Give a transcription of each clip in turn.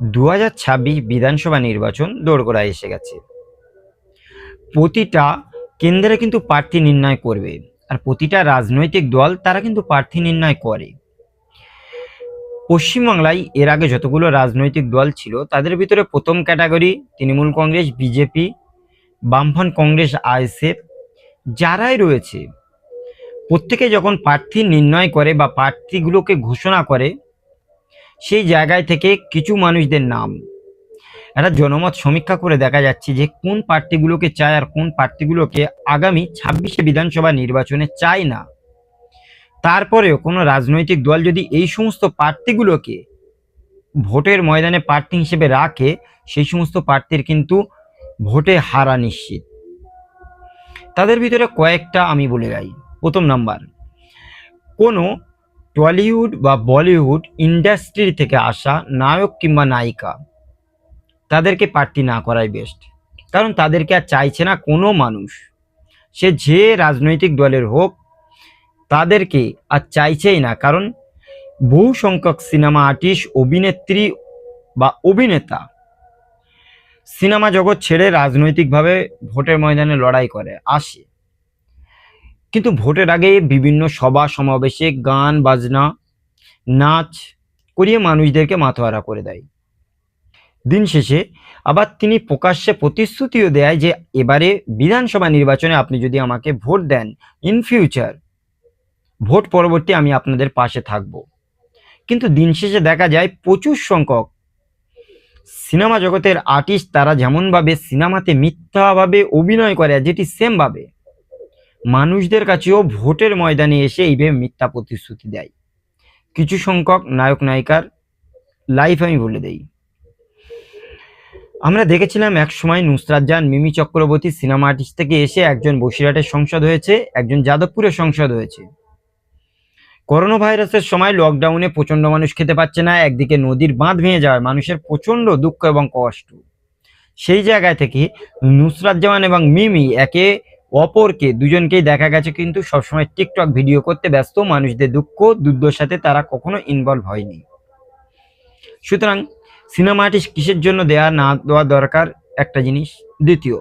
দু হাজার ছাব্বিশ বিধানসভা নির্বাচন দোরগোড়ায় এসে গেছে। প্রতিটা কেন্দ্রে কিন্তু প্রার্থী নির্ণয় করবে আর প্রতিটা রাজনৈতিক দল তারা কিন্তু প্রার্থী নির্ণয় করে। পশ্চিমবাংলায় এর আগে যতগুলো রাজনৈতিক দল ছিল, তাদের ভিতরে প্রথম ক্যাটাগরি তৃণমূল কংগ্রেস, বিজেপি, বামফ্রন্ট কংগ্রেস, আইএসএফ যারাই রয়েছে। প্রত্যেকে যখন প্রার্থী নির্ণয় করে বা প্রার্থীগুলোকে ঘোষণা করে সেই জায়গায় থেকে কিছু মানুষদের নাম। একটা জনমত সমীক্ষা করে দেখা যাচ্ছে যে, কোন প্রার্থীগুলোকে চায় আর কোন প্রার্থীগুলোকে আগামী ছাব্বিশে বিধানসভা নির্বাচনে চায় না। তারপরেও কোনো রাজনৈতিক দল যদি এই সমস্ত প্রার্থীগুলোকে ভোটের ময়দানে প্রার্থী হিসেবে রাখে, সেই সমস্ত প্রার্থীর কিন্তু ভোটে হারা নিশ্চিত। তাদের ভিতরে কয়েকটা আমি বলে যাই প্রথম নাম্বার, কোনো টলিউড বা বলিউড ইন্ডাস্ট্রি থেকে আসা নায়ক কিংবা নায়িকা, তাদেরকে প্রার্থী না করাই বেস্ট কারণ তাদেরকে আর চাইছে না কোনো মানুষ। সে যে রাজনৈতিক দলের হোক, তাদেরকে আর চাইছেই না, কারণ বহু সংখ্যক সিনেমা আর্টিস্ট, অভিনেত্রী বা অভিনেতা সিনেমা জগৎ ছেড়ে রাজনৈতিকভাবে ভোটের ময়দানে লড়াই করে, আসে। কিন্তু ভোটের আগে বিভিন্ন সভা, সমাবেশে গান, বাজনা, নাচ করিয়ে মানুষদেরকে মাথোয়ারা করে দেয়। দিন শেষে আবার তিনি প্রকাশ্যে প্রতিশ্রুতিও দেয় যে এবারে বিধানসভা নির্বাচনে আপনি যদি আমাকে ভোট দেন ইন ফিউচার ভোট পরবর্তী আমি আপনাদের পাশে থাকব। কিন্তু দিন শেষে দেখা যায় প্রচুর সংখ্যক সিনেমা জগতের আর্টিস্ট তারা যেমনভাবে সিনেমাতে মিথ্যাভাবে অভিনয় করে, যেটি সেমভাবে মানুষদের কাছেও ভোটের ময়দানে এসে এইভাবে মিথ্যা প্রতিশ্রুতি দেয়। কিছু সংখ্যক নায়ক নায়িকার লাইফ আমি বলে দেই। আমরা দেখেছিলাম এক সময় নুসরাত জান, মিমি চক্রবর্তী সিনেমা আর্টিস্ট থেকে এসে একজন বসিরহাটের সংসদ হয়েছে, একজন যাদবপুরের সংসদ হয়েছে। করোনা ভাইরাসের সময় লকডাউনে প্রচণ্ড মানুষ খেতে পাচ্ছে না, একদিকে নদীর বাঁধ ভেঙে যাওয়ায় মানুষের প্রচণ্ড দুঃখ এবং কষ্ট। সেই জায়গায় থেকে নুসরাত জামান এবং মিমি একে অপরকে, দুজনকেই দেখা গেছে কিন্তু সবসময় টিকটক ভিডিও করতে ব্যস্ত, মানুষদের দুঃখ দুর্দশাতে তারা কখনো ইনভলভ হয়নি। সুতরাং সিনেমা আর্টিস্ট কিসের জন্য দেয়া না দেওয়া দরকার? একটা জিনিস। দ্বিতীয়,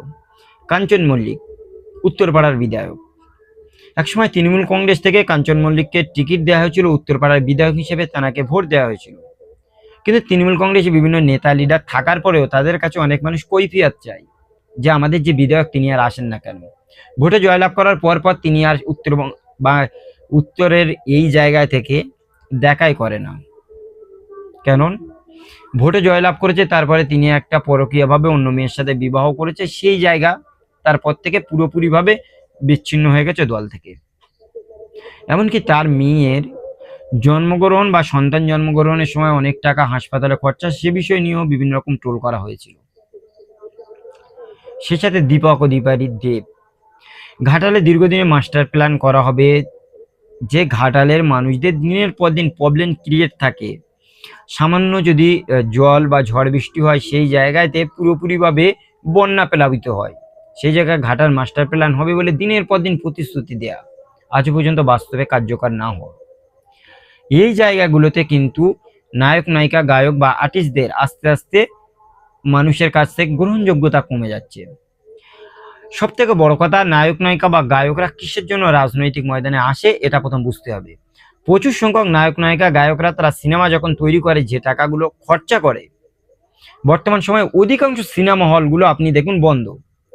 কাঞ্চন মল্লিক, উত্তরপাড়ার বিধায়ক। একসময় তৃণমূল কংগ্রেস থেকে কাঞ্চন মল্লিককে টিকিট দেওয়া হয়েছিল, উত্তরপাড়ার বিধায়ক হিসেবে তাকে ভোট দেওয়া হয়েছিল। কিন্তু তৃণমূল কংগ্রেসে বিভিন্ন নেতা লিডার থাকার পরেও তাদের কাছে অনেক মানুষ কৈফিয়ত চায় যে, আমাদের যে বিধায়ক তিনি আর আসেন না কেন? ভোটে জয়লাভ করার পর পর তিনি আর উত্তরবঙ্গ বা উত্তরের এই জায়গায় থেকে দেখাই করে না। কেন ভোটে জয়লাভ করেছে, তারপরে তিনি একটা পরকীয়ভাবে অন্য মেয়ের সাথে বিবাহ করেছে, সেই জায়গা তারপর থেকে পুরোপুরিভাবে বিচ্ছিন্ন হয়ে গেছে দল থেকে। এমনকি তার মেয়ের জন্মগ্রহণ বা সন্তান জন্মগ্রহণের সময় অনেক টাকা হাসপাতালে খরচা, সে বিষয় নিয়েও বিভিন্ন রকম ট্রোল করা হয়েছিল। সে সাথে দীপক ও দীপারি দেব ঘাটালে দীর্ঘদিনে মাস্টার প্ল্যান করা হবে, যে ঘাটালের মানুষদের দিনের পর দিন প্রবলেম ক্রিয়েট থাকে। সামান্য যদি জল বা ঝড় বৃষ্টি হয়, সেই জায়গাতে পুরোপুরিভাবে বন্যা প্লাবিত হয়। সেই জায়গায় ঘাটাল মাস্টার প্ল্যান হবে বলে দিনের পর দিন প্রতিশ্রুতি দেয়া। আজ পর্যন্ত বাস্তবে কার্যকর না হওয়া। এই জায়গাগুলোতে কিন্তু নায়ক, নায়িকা, গায়ক বা আর্টিস্টদের আস্তে আস্তে মানুষের কাছ থেকে গ্রহণযোগ্যতা কমে যাচ্ছে। সব থেকে বড় কথা, নায়ক, নায়িকা বা গায়করা কিসের জন্য রাজনৈতিক ময়দানে আসে, এটা প্রথম বুঝতে হবে। প্রচুর সংখ্যক নায়ক, নায়িকা, গায়করা তারা সিনেমা যখন তৈরি করে, যে টাকাগুলো খরচা করে, বর্তমান সময়ে অধিকাংশ সিনেমা হলগুলো আপনি দেখুন বন্ধ।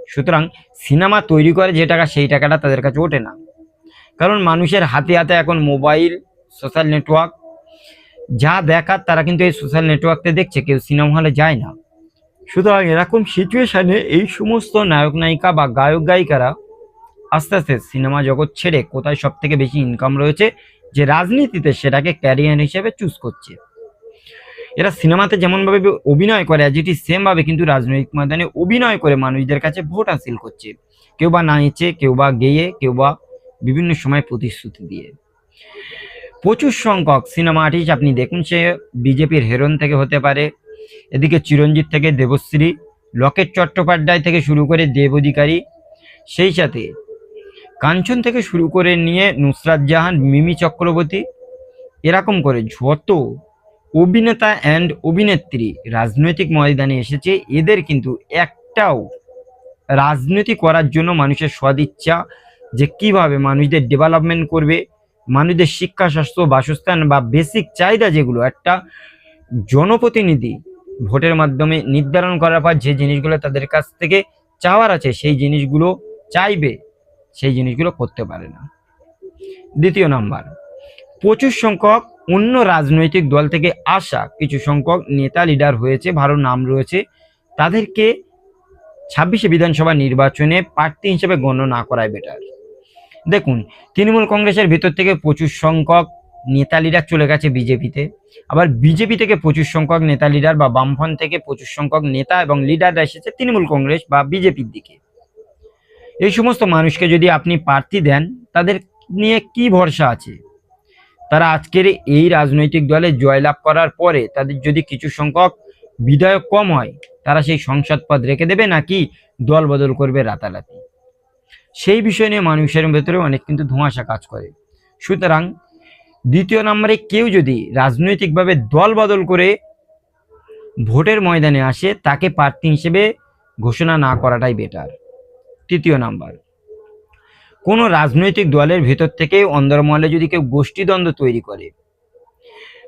সুতরাং সিনেমা তৈরি করে যে টাকা, সেই টাকাটা তাদের কাছে ওঠে না। কারণ মানুষের হাতে হাতে এখন মোবাইল, সোশ্যাল নেটওয়ার্ক, যা দেখার তারা কিন্তু এই সোশ্যাল নেটওয়ার্কতে দেখছে, কেউ সিনেমা হলে যায় না। সুতরাং এরকম সিচুয়েশনে এই সমস্ত নায়ক নায়িকা বা গায়ক গায়িকারা আস্তে আস্তে সিনেমা জগৎ ছেড়ে কোথায় সব থেকে বেশি ইনকাম রয়েছে, যে রাজনীতিতে সেটাকে ক্যারিয়ার হিসেবে চুজ করছে। এরা সিনেমাতে যেমনভাবে অভিনয় করে যেটি সেম ভাবে কিন্তু রাজনৈতিক ময়দানে অভিনয় করে মানুষদের কাছে ভোট হাসিল করছে। কেউ বা নাচে, কেউ বা গেয়ে, কেউ বা বিভিন্ন সময় প্রতিশ্রুতি দিয়ে। প্রচুর সংখ্যক সিনেমা আর্টিস্ট আপনি দেখুন, সে বিজেপির হেরন থেকে হতে পারে এদিকে চিরঞ্জিত থেকে দেবশ্রী, লকেট চট্টোপাধ্যায় থেকে শুরু করে দেব অধিকারী, সেই সাথে কাঞ্চন থেকে শুরু করে নিয়ে নুসরাত জাহান, মিমি চক্রবর্তী, এরকম করে যত অভিনেতা অ্যান্ড অভিনেত্রী রাজনৈতিক ময়দানে এসেছে, এদের কিন্তু একটাও রাজনীতি করার জন্য মানুষের সদিচ্ছা যে কীভাবে মানুষদের ডেভেলপমেন্ট করবে, মানুষদের শিক্ষা, স্বাস্থ্য, বাসস্থান বা বেসিক চাহিদা যেগুলো, একটা জনপ্রতিনিধি ভোটের মাধ্যমে নির্ধারণ করার পর যে জিনিসগুলো তাদের কাছ থেকে চাওয়ার আছে, সেই জিনিসগুলো চাইবে, সেই জিনিসগুলো করতে পারে না। দ্বিতীয় নাম্বার, প্রচুর সংখ্যক অন্য রাজনৈতিক দল থেকে আসা কিছু সংখ্যক নেতা লিডার হয়েছে, ভালো নাম রয়েছে, তাদেরকে ছাব্বিশে বিধানসভা নির্বাচনে প্রার্থী হিসেবে গণ্য না করাই বেটার দেখুন, তৃণমূল কংগ্রেসের ভিতর থেকে প্রচুর সংখ্যক নেতা লিডার চলে গেছে বিজেপিতে। আবার বিজেপি থেকে প্রচুর সংখ্যক নেতা লিডার বা বামফ্রন্ট থেকে প্রচুর সংখ্যক নেতা এবং লিডাররা এসেছে তৃণমূল কংগ্রেস বা বিজেপির দিকে। এই সমস্ত মানুষকে যদি আপনি প্রার্থী দেন, তাদের নিয়ে কি ভরসা আছে? তারা আজকের এই রাজনৈতিক দলে জয়লাভ করার পরে তাদের যদি কিছু সংখ্যক বিধায়ক কম হয়, তারা সেই সংসদ পদ রেখে দেবে নাকি দল বদল করবে রাতারাতি? সেই বিষয় নিয়ে মানুষের ভেতরে অনেক কিন্তু ধোঁয়াশা কাজ করে। সুতরাং দ্বিতীয় নম্বরে কেউ যদি রাজনৈতিকভাবে দল বদল করে ভোটের ময়দানে আসে, তাকে প্রার্থী হিসেবে ঘোষণা না করাটাই বেটার তৃতীয় নাম্বার, কোনো রাজনৈতিক দলের ভেতর থেকে অন্দরমহলে যদি কেউ গোষ্ঠীদ্বন্দ্ব তৈরি করে,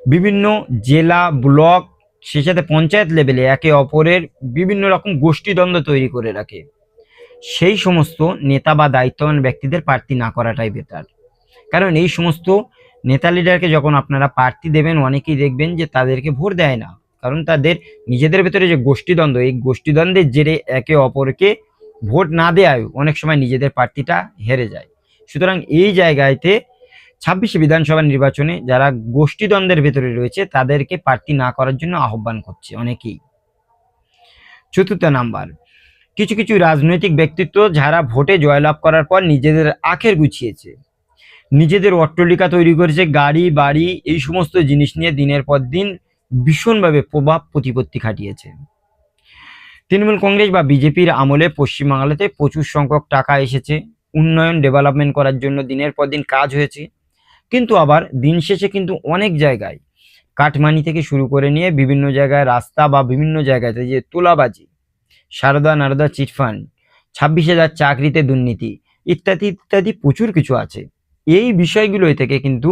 বিভিন্ন জেলা, ব্লক, সে সাথে পঞ্চায়েত লেভেলে একে অপরের বিভিন্ন রকম গোষ্ঠীদ্বন্দ্ব তৈরি করে রাখে, সেই সমস্ত নেতা বা দায়িত্ববান ব্যক্তিদের প্রার্থী না করাটাই বেটার কারণ এই সমস্ত নেতা লিডারকে যখন আপনারা প্রার্থী দেবেন, অনেকেই দেখবেন যে তাদেরকে ভোট দেয় না। কারণ তাদের, নিজেদের ভেতরে যে গোষ্ঠীদ্বন্দ্ব, এই গোষ্ঠীদ্বন্দ্বের জেরে একে অপরকে ভোট না দেওয়ায় অনেক সময় নিজেদের প্রার্থীটা হেরে যায়। সুতরাং এই জায়গাতে ছাব্বিশে বিধানসভা নির্বাচনে যারা গোষ্ঠীদ্বন্দ্বের ভেতরে রয়েছে, তাদেরকে প্রার্থী না করার জন্য আহ্বান করছে অনেকেই। চতুর্থ নাম্বার, কিছু কিছু রাজনৈতিক ব্যক্তিত্ব যারা ভোটে জয়লাভ করার পর নিজেদের আখের গুছিয়েছে। নিজেদের অট্টলিকা তৈরি করেছে, গাড়ি, বাড়ি, এই সমস্ত জিনিস নিয়ে দিনের পর দিন ভীষণভাবে প্রভাব প্রতিপত্তি খাটিয়েছে। তৃণমূল কংগ্রেস বা বিজেপির আমলে পশ্চিমবাংলাতে প্রচুর সংখ্যক টাকা এসেছে, উন্নয়ন, ডেভেলপমেন্ট করার জন্য দিনের পর দিন কাজ হয়েছে। কিন্তু আবার দিন শেষে কিন্তু অনেক জায়গায় কাটমানি থেকে শুরু করে নিয়ে বিভিন্ন জায়গায় রাস্তা বা বিভিন্ন জায়গাতে যে তোলাবাজি, সারদা নারদা চিটফান্ড, ছাব্বিশ হাজার চাকরিতে দুর্নীতি, ইত্যাদি ইত্যাদি প্রচুর কিছু আছে। এই বিষয়গুলো থেকে কিন্তু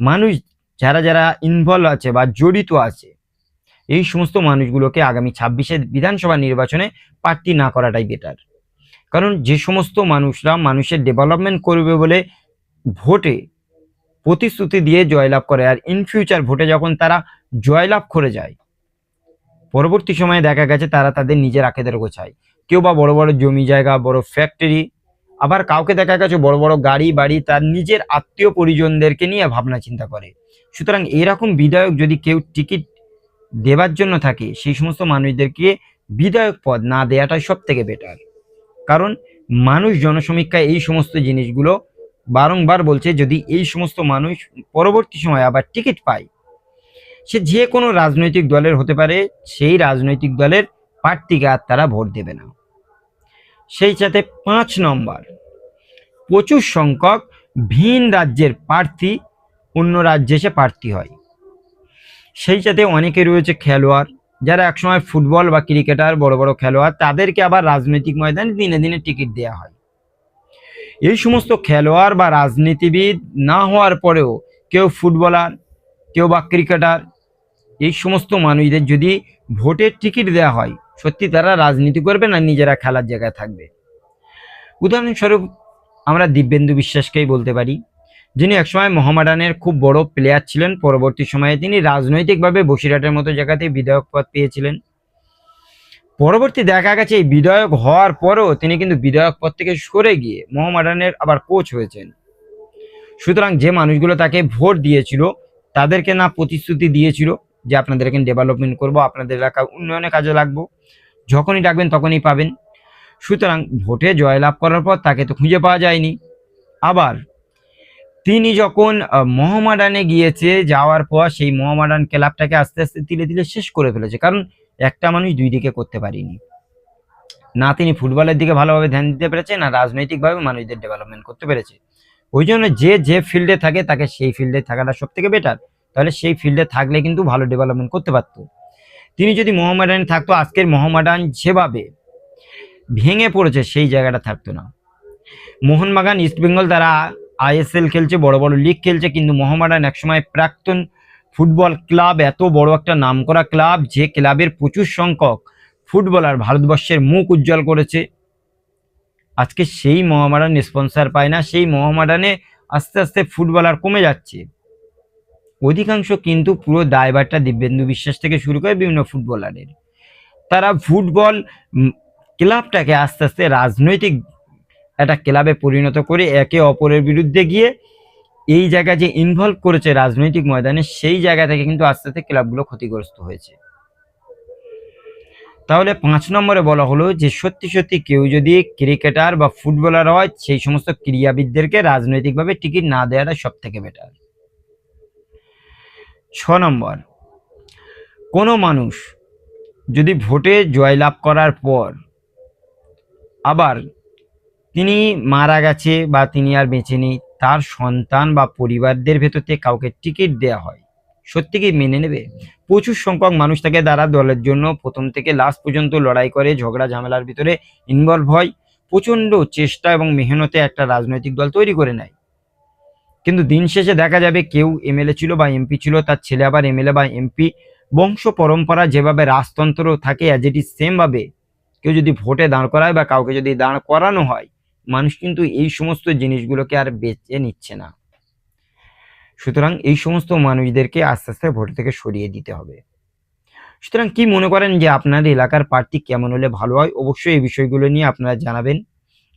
মানুষ যারা যারা ইনভলভ আছে বা জড়িত আছে, এই সমস্ত মানুষগুলোকে আগামী ছাব্বিশে বিধানসভা নির্বাচনে প্রার্থী না করাটাই বেটার কারণ যে সমস্ত মানুষরা মানুষের ডেভেলপমেন্ট করবে বলে ভোটে প্রতিশ্রুতি দিয়ে জয়লাভ করে আর ইন ফিউচার ভোটে যখন তারা জয়লাভ করে যায়, পরবর্তী সময়ে দেখা গেছে তারা তাদের নিজের আখেদের গোছায়। কেউ বা বড় বড় জমি জায়গা, বড় ফ্যাক্টরি আবার কাউকে দেখা গেছে বড় বড় গাড়ি, বাড়ি, তার নিজের আত্মীয় পরিজনদেরকে নিয়ে ভাবনা চিন্তা করে। সুতরাং এরকম বিধায়ক যদি কেউ টিকিট দেবার জন্য থাকে, সেই সমস্ত মানুষদেরকে বিধায়ক পদ না দেওয়াটাই সব থেকে বেটার কারণ মানুষ জনসমীক্ষায় এই সমস্ত জিনিসগুলো বারংবার বলছে, যদি এই সমস্ত মানুষ পরবর্তী সময় আবার টিকিট পায়, সে যে কোনো রাজনৈতিক দলের হতে পারে, সেই রাজনৈতিক দলের প্রার্থীকে আর তারা ভোট দেবে না। সেই সাথে পাঁচ নম্বর। প্রচুর সংখ্যক ভিন রাজ্যের প্রার্থী অন্য রাজ্যে এসে প্রার্থী হয়। সেই সাথে অনেকে রয়েছে খেলোয়াড়, যারা একসময় ফুটবল বা ক্রিকেটার, বড় বড় খেলোয়াড়, তাদেরকে আবার রাজনৈতিক ময়দানে দিনে দিনে টিকিট দেওয়া হয়। এই সমস্ত খেলোয়াড় বা রাজনীতিবিদ না হওয়ার পরেও কেউ ফুটবলার, কেউ বা ক্রিকেটার, এই সমস্ত মানুষদের যদি ভোটের টিকিট দেওয়া হয় সত্যি তারা রাজনীতি করবে না নিজেরা খেলার জায়গায় থাকবে? উদাহরণস্বরূপ আমরা দিব্যেন্দু বিশ্বাসকেই বলতে পারি, যিনি একসময় মোহামেডানের খুব বড় প্লেয়ার ছিলেন, পরবর্তী সময়ে তিনি রাজনৈতিকভাবে বসিরহাটের মতো জায়গাতে বিধায়ক পদ পেয়েছিলেন। পরবর্তী দেখা গেছে, এই বিধায়ক হওয়ার পরও তিনি কিন্তু বিধায়ক পদ থেকে সরে গিয়ে মোহামেডানের আবার কোচ হয়েছেন। সুতরাং যে মানুষগুলো তাকে ভোট দিয়েছিল, তাদেরকে না প্রতিশ্রুতি দিয়েছিল যে আপনাদের এখানে ডেভেলপমেন্ট করব, আপনাদের এলাকা উন্নয়নে কাজে লাগবো। যখনই ডাকবেন তখনই পাবেন। সুতরাং ভোটে জয়লাভ করার পর তাকে তো খুঁজে পাওয়া যায়নি। আবার তিনি যখন মোহামেডানে গিয়েছে, যাওয়ার পর সেই মহামাডান ক্লাবটাকে আস্তে আস্তে তিলে তিলে শেষ করে ফেলেছে। কারণ একটা মানুষ দুই দিকে করতে পারিনি। না তিনি ফুটবলের দিকে ভালোভাবে ধ্যান দিতে পেরেছে, না রাজনৈতিকভাবে মানুষদের ডেভেলপমেন্ট করতে পেরেছে। ওই জন্য যে যে ফিল্ডে থাকে, তাকে সেই ফিল্ডে থাকাটা সব থেকে বেটার তাহলে সেই ফিল্ডে থাকলে কিন্তু ভালো ডেভেলপমেন্ট করতে পারতো। তিনি যদি মোহামেডানে থাকতো, আজকের মোহামেডান যেভাবে ভেঙে পড়েছে, সেই জায়গাটা থাকতো না। মোহনবাগান ইস্টবেঙ্গল তারা আইএসএল খেলছে, বড় বড় লিগ খেলছে, কিন্তু মোহামেডান একসময় প্রাক্তন ফুটবল ক্লাব, এত বড় একটা নামকরা ক্লাব, যে ক্লাবের প্রচুর সংখ্যক ফুটবলার ভারতবর্ষের মুখ উজ্জ্বল করেছে। আজকে সেই মোহামেডান স্পন্সর পায় না, সেই মোহামেডানে আস্তে আস্তে ফুটবলার কমে যাচ্ছে। অধিকাংশ কিন্তু পুরো দায়ভারটা দিব্যেন্দু বিশ্বাস থেকে শুরু করে বিভিন্ন ফুটবলারের। তারা ফুটবল ক্লাবটাকে আস্তে আস্তে রাজনৈতিক একটা ক্লাবে পরিণত করে একে অপরের বিরুদ্ধে গিয়ে এই জায়গা যে ইনভলভ করেছে রাজনৈতিক ময়দানে, সেই জায়গা থেকে কিন্তু আস্তে আস্তে ক্লাবগুলো ক্ষতিগ্রস্ত হয়েছে। তাহলে পাঁচ নম্বরে বলা হলো যে, সত্যি সত্যি কেউ যদি ক্রিকেটার বা ফুটবলার হয়, সেই সমস্ত ক্রীড়াবিদদেরকে রাজনৈতিকভাবে টিকিট না দেওয়াটা সব থেকে বেটার ছ নম্বর। কোনো মানুষ যদি ভোটে জয়লাভ করার পর আবার তিনি মারা গেছে বা তিনি আর বেঁচে নেই, তার সন্তান বা পরিবারদের ভেতর থেকে কাউকে টিকিট দেওয়া হয়, সত্যি কি মেনে নেবে? প্রচুর সংখ্যক মানুষ থাকে যারা দলের জন্য প্রথম থেকে লাস্ট পর্যন্ত লড়াই করে, ঝগড়া ঝামেলার ভিতরে ইনভলভ হয়, প্রচণ্ড চেষ্টা এবং মেহনতে একটা রাজনৈতিক দল তৈরি করে নেয়। কিন্তু দিন শেষে দেখা যাবে কেউ এমএলএ ছিল বা এমপি ছিল, তার ছেলে আবার এমএলএ বা এমপি। বংশ পরম্পরা যেভাবে রাজতন্ত্র থাকে অ্যাজ ইট ইজ সেম ভাবে কেউ যদি ভোটে দাঁড় করায় বা কাউকে যদি দাঁড় করানো হয়, মানুষ কিন্তু এই সমস্ত জিনিসগুলোকে আর বেছে নিচ্ছে না। সুতরাং এই সমস্ত মানুষদেরকে আস্তে আস্তে ভোট থেকে সরিয়ে দিতে হবে। সুতরাং কি মনে করেন যে আপনার এলাকার প্রার্থী কেমন হলে ভালো হয়? অবশ্যই এই বিষয়গুলো নিয়ে আপনারা জানাবেন।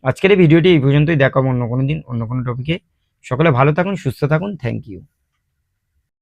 আজকের এই ভিডিওটি এই পর্যন্তই। দেখা হবে অন্য কোনো দিন, অন্য কোনো টপিকে সকলে ভালো থাকুন সুস্থ থাকুন থ্যাংক ইউ